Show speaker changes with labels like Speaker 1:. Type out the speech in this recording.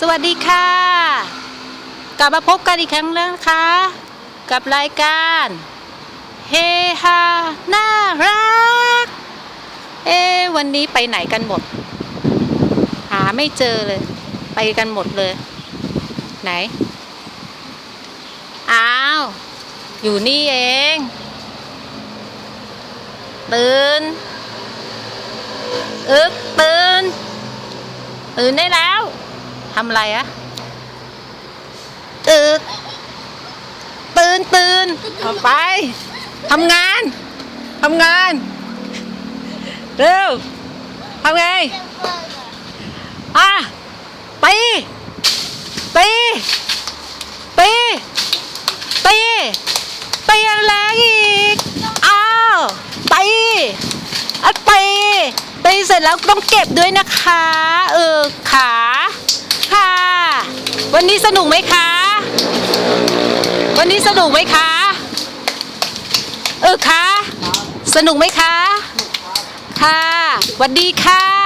Speaker 1: สวัสดีค่ะ กลับมาพบกันอีกครั้งแล้วนะคะ กับรายการเฮฮาน่ารัก เอ๊วันนี้ไปไหนกันหมด หาไม่เจอเลย ไปกันหมดเลย ไหน อ้าว อยู่นี่เอง ตื่นอึกตื่นตื่นได้แล้ว ทำอะไรอะตื่นตื่นตื่นเอาไปทำงานทำงานเร็วทำไงอะตีตีตีตีตีแรงอีกอ้าวตีอะตีตีเสร็จแล้วต้องเก็บด้วยนะคะ เออขาค่ะ วันนี้สนุกไหมคะ วันนี้สนุกไหมคะ เออคะ สนุกไหมคะ ค่ะสวัสดีค่ะ